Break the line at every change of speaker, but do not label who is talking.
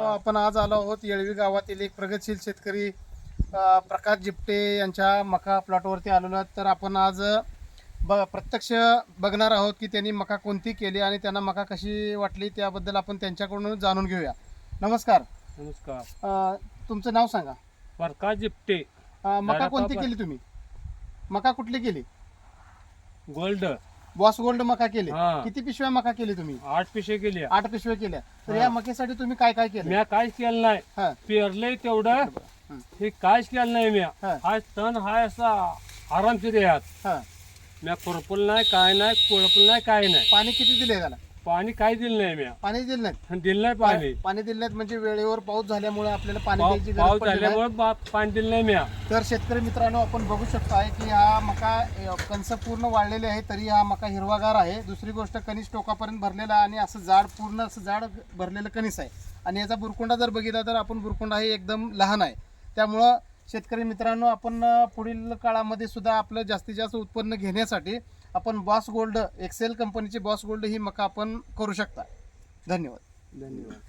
आपण आज आलो आहोत येळवी गावातील एक प्रगतशील शेतकरी प्रकाश जिपटे यांच्या मका प्लॉटवरती आलेलो आहोत. तर आपण आज ब प्रत्यक्ष बघणार आहोत की त्यांनी मका कोणती केली आणि त्यांना मका कशी वाटली त्याबद्दल आपण त्यांच्याकडून जाणून घेऊया. नमस्कार.
नमस्कार.
अ, तुमचं नाव सांगा.
प्रकाश जिप्टे.
अ, मका कोणती. केली तुम्ही? मका कुठली केली?
गोल्ड.
बॉस गोल्ड मका केली.
हा.
किती पिशव्या मका केली तुम्ही?
आठ पिशे केली
आठ पिशव्या केल्या. तर. या मकेसाठी तुम्ही काय काय केलं?
म्या काहीच केलं नाही.
हा.
पेरलंय तेवढं.
हं.
हे काहीच केलं नाही म्या.
हा.
हा तण हाय असा आरामशीर यात.
हा.
म्या खुरपल नाही काय नाही कोळपल नाही काय नाही.
पाणी किती दिले त्याला?
पाणी काय दिलं नाही म्या.
पाणी दिलं नाही.
दिलं नाही पाणी.
पाणी दिलं नाहीत म्हणजे वेळेवर पाऊस झाल्यामुळे आपल्याला पाणी द्यायची गरज
पाऊस
पडली नाही.
झाल्यामुळे बा- पाणी दिलं नाही म्या.
तर शेतकरी मित्रांनो आपण बघू शकता आहे की हा मका अ, कणस पूर्ण वाढलेले आहे तरी हा मका हिरवागार आहे. दुसरी गोष्ट कणीस टोकापर्यंत भरलेला आणि असं जाड पूर्ण असं जाड भरलेलं कणीस आहे. आणि याचा बुरकुंडा जर बघितला तर आपण बुरकुंडा हे एकदम लहान आहे. त्यामुळं शेतकरी मित्रांनो आपण अ, पुढील काळामध्ये सुद्धा आपलं जास्तीत जास्त उत्पन्न घेण्यासाठी आपण बॉस गोल्ड एक्सेल कंपनीची बॉस गोल्ड ही मका आपण करू शकता. धन्यवाद.
धन्यवाद.